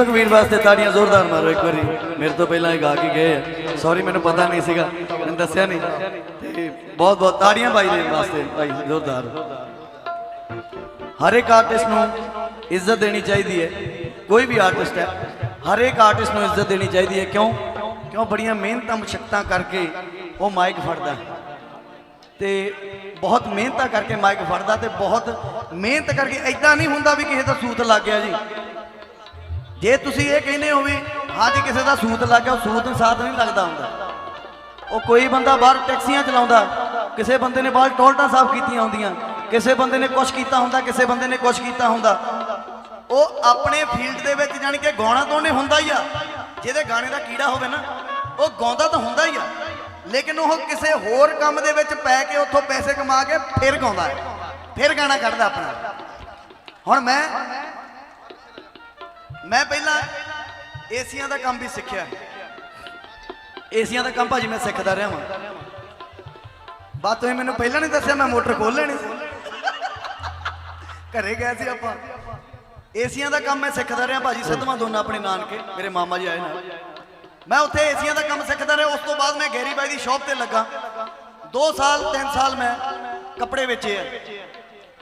ਦੀਪਕ ਵੀਰ ਵਾਸਤੇ ਤਾੜੀਆਂ ਜ਼ੋਰਦਾਰ ਮਾਰੋ ਇੱਕ ਵਾਰੀ। ਮੇਰੇ ਤੋਂ ਪਹਿਲਾਂ ਇਹ ਗਾ ਕੇ ਗਏ ਸੌਰੀ ਮੈਨੂੰ ਪਤਾ ਨਹੀਂ ਸੀਗਾ। ਮੈਨੂੰ ਦੱਸਿਆ ਨਹੀਂ। ਤੇ ਬਹੁਤ ਬਹੁਤ ਤਾੜੀਆਂ ਬਾਈ ਦੇ ਵਾਸਤੇ। ਭਾਈ, ਜ਼ੋਰਦਾਰ। ਹਰ ਇੱਕ ਆਰਟਿਸਟ ਨੂੰ ਇੱਜ਼ਤ ਦੇਣੀ ਚਾਹੀਦੀ ਹੈ। ਕੋਈ ਵੀ ਆਰਟਿਸਟ ਹੈ, ਹਰ ਇੱਕ ਆਰਟਿਸਟ ਨੂੰ ਇੱਜ਼ਤ ਦੇਣੀ ਚਾਹੀਦੀ ਹੈ। ਕਿਉਂ? ਕਿਉਂ ਬੜੀਆਂ ਮਿਹਨਤਾਂ ਮੁਸ਼ਕਲਾਂ ਕਰਕੇ ਉਹ ਮਾਈਕ ਫੜਦਾ ਤੇ ਬਹੁਤ ਮਿਹਨਤਾਂ ਕਰਕੇ ਮਾਈਕ ਫੜਦਾ ਤੇ ਬਹੁਤ ਮਿਹਨਤ ਕਰਕੇ ਐਦਾਂ ਨਹੀਂ ਹੁੰਦਾ ਵੀ ਕਿਸੇ ਦਾ ਸੂਤ ਲੱਗ ਗਿਆ ਜੀ। ਜੇ ਤੁਸੀਂ ਇਹ ਕਹਿੰਦੇ ਹੋ ਵੀ ਹਾਂ ਜੀ ਕਿਸੇ ਦਾ ਸੂਤ ਲੱਗ ਗਿਆ, ਉਹ ਸੂਤ ਨੂੰ ਸਾਥ ਨਹੀਂ ਲੱਗਦਾ ਹੁੰਦਾ। ਉਹ ਕੋਈ ਬੰਦਾ ਬਾਹਰ ਟੈਕਸੀਆਂ ਚਲਾਉਂਦਾ, ਕਿਸੇ ਬੰਦੇ ਨੇ ਬਾਹਰ ਟੋਲਟਾਂ ਸਾਫ਼ ਕੀਤੀਆਂ ਹੁੰਦੀਆਂ, ਕਿਸੇ ਬੰਦੇ ਨੇ ਕੁਛ ਕੀਤਾ ਹੁੰਦਾ, ਕਿਸੇ ਬੰਦੇ ਨੇ ਕੁਛ ਕੀਤਾ ਹੁੰਦਾ। ਉਹ ਆਪਣੇ ਫੀਲਡ ਦੇ ਵਿੱਚ ਜਾਣੀ ਕਿ ਗਾਉਣਾ ਤਾਂ ਉਹਨੇ ਹੁੰਦਾ ਹੀ ਆ, ਜਿਹਦੇ ਗਾਣੇ ਦਾ ਕੀੜਾ ਹੋਵੇ ਨਾ, ਉਹ ਗਾਉਂਦਾ ਤਾਂ ਹੁੰਦਾ ਹੀ ਆ। ਲੇਕਿਨ ਉਹ ਕਿਸੇ ਹੋਰ ਕੰਮ ਦੇ ਵਿੱਚ ਪੈ ਕੇ ਉੱਥੋਂ ਪੈਸੇ ਕਮਾ ਕੇ ਫਿਰ ਗਾਉਂਦਾ ਹੈ, ਫਿਰ ਗਾਣਾ ਕੱਢਦਾ ਆਪਣਾ। ਹੁਣ ਮੈਂ ਮੈਂ ਪਹਿਲਾਂ ਏਸੀਆਂ ਦਾ ਕੰਮ ਵੀ ਸਿੱਖਿਆ। ਏਸੀਆਂ ਦਾ ਕੰਮ ਭਾਜੀ ਮੈਂ ਸਿੱਖਦਾ ਰਿਹਾ ਹਾਂ ਬਾਤ ਤੁਸੀਂ ਮੈਨੂੰ ਪਹਿਲਾਂ ਨਹੀਂ ਦੱਸਿਆ ਮੈਂ ਮੋਟਰ ਖੋਲ ਲੈਣੀ ਸੀ। ਘਰੇ ਗਏ ਸੀ ਆਪਾਂ। ਏਸੀਆਂ ਦਾ ਕੰਮ ਮੈਂ ਸਿੱਖਦਾ ਰਿਹਾ ਭਾਜੀ ਸਿੱਧਵਾਂ ਦੋਨਾਂ ਆਪਣੇ ਨਾਨਕੇ, ਮੇਰੇ ਮਾਮਾ ਜੀ ਆਏ ਨਾਲ। ਮੈਂ ਉੱਥੇ ਏਸੀਆਂ ਦਾ ਕੰਮ ਸਿੱਖਦਾ ਰਿਹਾ, ਉਸ ਤੋਂ ਬਾਅਦ ਮੈਂ ਗੈਰੀ ਬਾਈ ਦੀ ਸ਼ਾਪ ਤੇ ਲੱਗਾ। 2 ਸਾਲ 3 ਸਾਲ ਮੈਂ ਕੱਪੜੇ ਵੇਚੇ ਆ।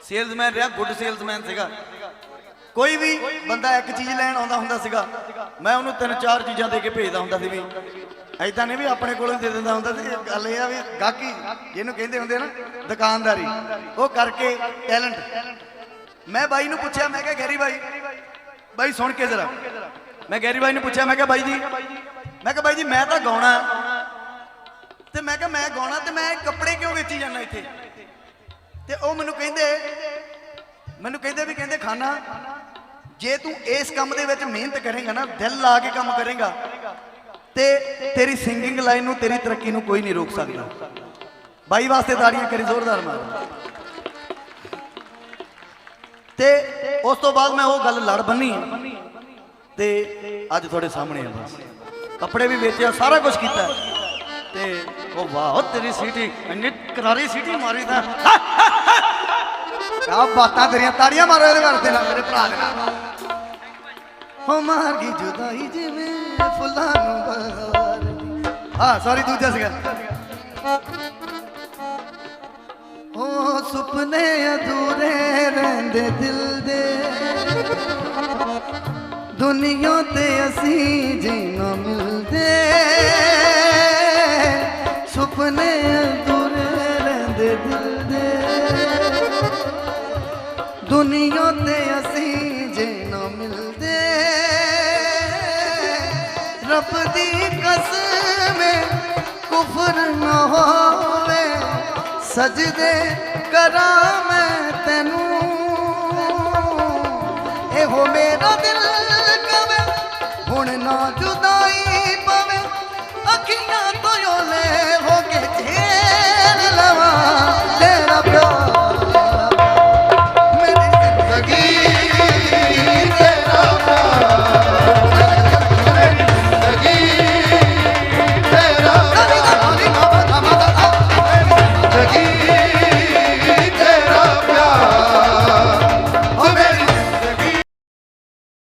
ਸੇਲਜ਼ਮੈਨ ਰਿਹਾ, ਗੁੱਡ ਸੇਲਜ਼ਮੈਨ ਸੀਗਾ। ਕੋਈ ਵੀ ਬੰਦਾ ਇੱਕ ਚੀਜ਼ ਲੈਣ ਆਉਂਦਾ ਹੁੰਦਾ ਸੀਗਾ, ਮੈਂ ਉਹਨੂੰ ਤਿੰਨ ਚਾਰ ਚੀਜ਼ਾਂ ਦੇ ਕੇ ਭੇਜਦਾ ਹੁੰਦਾ ਸੀ ਵੀ ਐਦਾਂ ਨਹੀਂ ਵੀ ਆਪਣੇ ਕੋਲੋਂ ਦੇ ਦਿੰਦਾ ਹੁੰਦਾ ਸੀ ਗੱਲ ਇਹ ਆ ਵੀ ਗਾਹਕੀ ਜਿਹਨੂੰ ਕਹਿੰਦੇ ਹੁੰਦੇ ਨਾ, ਦੁਕਾਨਦਾਰੀ, ਉਹ ਕਰਕੇ ਟੈਲੈਂਟ ਮੈਂ ਬਾਈ ਨੂੰ ਪੁੱਛਿਆ, ਮੈਂ ਕਿਹਾ, ਗੈਰੀ ਬਾਈ ਬਾਈ ਸੁਣ ਕੇ ਜ਼ਰਾ। ਮੈਂ ਗੈਰੀ ਬਾਈ ਨੂੰ ਪੁੱਛਿਆ, ਮੈਂ ਕਿਹਾ, ਬਾਈ ਜੀ, ਮੈਂ ਕਿਹਾ, ਬਾਈ ਜੀ, ਮੈਂ ਤਾਂ ਗਾਉਣਾ ਤੇ ਮੈਂ ਕਿਹਾ, ਮੈਂ ਗਾਉਣਾ ਤੇ ਮੈਂ ਕੱਪੜੇ ਕਿਉਂ ਵੇਚੀ ਜਾਂਦਾ ਇੱਥੇ? ਤੇ ਉਹ ਮੈਨੂੰ ਕਹਿੰਦੇ ਮੈਨੂੰ ਕਹਿੰਦੇ ਵੀ ਕਹਿੰਦੇ, ਖਾਨਾ ਜੇ ਤੂੰ ਇਸ ਕੰਮ ਦੇ ਵਿੱਚ ਮਿਹਨਤ ਕਰੇਗਾ ਨਾ, ਦਿਲ ਲਾ ਕੇ ਕੰਮ ਕਰੇਗਾ, ਤੇ ਤੇਰੀ ਸਿੰਗਿੰਗ ਲਾਈਨ ਨੂੰ, ਤੇਰੀ ਤਰੱਕੀ ਨੂੰ ਕੋਈ ਨਹੀਂ ਰੋਕ ਸਕਦਾ। ਬਾਈ ਵਾਸਤੇ ਤਾੜੀਆਂ ਕਰੀ, ਜ਼ੋਰਦਾਰ ਮਾਰ। ਤੇ ਉਸ ਤੋਂ ਬਾਅਦ ਮੈਂ ਉਹ ਗੱਲ ਲੜ ਬੰਨੀ। ਤੇ ਅੱਜ ਤੁਹਾਡੇ ਸਾਹਮਣੇ ਆ ਬਸ। ਕੱਪੜੇ ਵੀ ਵੇਚਿਆ ਸਾਰਾ ਕੁਝ ਕੀਤਾ। ਤੇ ਉਹ ਵਾਹ ਤੇਰੀ ਸੀਟੀ, ਇੰਨੀ ਕਰਾਰੀ ਸੀਟੀ ਮਾਰੀ ਤਾਂ। ਆ ਬਾਤਾਂ ਤੇਰੀਆਂ, ਤਾੜੀਆਂ ਮਾਰੋ ਇਹਦੇ ਵਾਸਤੇ ਨਾਲ ਮੇਰੇ ਭਰਾ ਦੇ ਨਾਲ। ਹੋ ਮਾਰ ਗਈ ਜੁਦਾਈ ਜਿਵੇਂ ਫੁੱਲਾਂ ਨੂੰ ਬਹਾਰ ਹਾਂ ਸੌਰੀ ਦੂਜਾ ਸੀਗਾ। ਹੋ ਸੁਪਨੇ ਅਧੂਰੇ ਰਹਿੰਦੇ ਦਿਲ ਦੇ। ਦੁਨੀਆ ਤੇ ਅਸੀਂ ਜਿਨਾ ਮਿਲਦੇ। ਸੁਪਨੇ ਅਧੂਰੇ ਰਹਿੰਦੇ ਦਿਲ ਦੇ। ਦੁਨੀਆ ਤੇ ਅਸੀਂ ਰੱਬ ਦੀ ਕਸਮ ਕੁਫਰ ਨਾ ਹੋਵੇ। ਸਜਦੇ ਕਰਾਂ ਮੈਂ ਤੈਨੂੰ। ਇਹੋ ਮੇਰਾ ਦਿਲ ਕਵੇ, ਹੁਣ ਨਾ ਜੁਦਾਈ ਪਵੇ। ਅੱਖੀਆਂ ਤੋਂ ਓਲੇ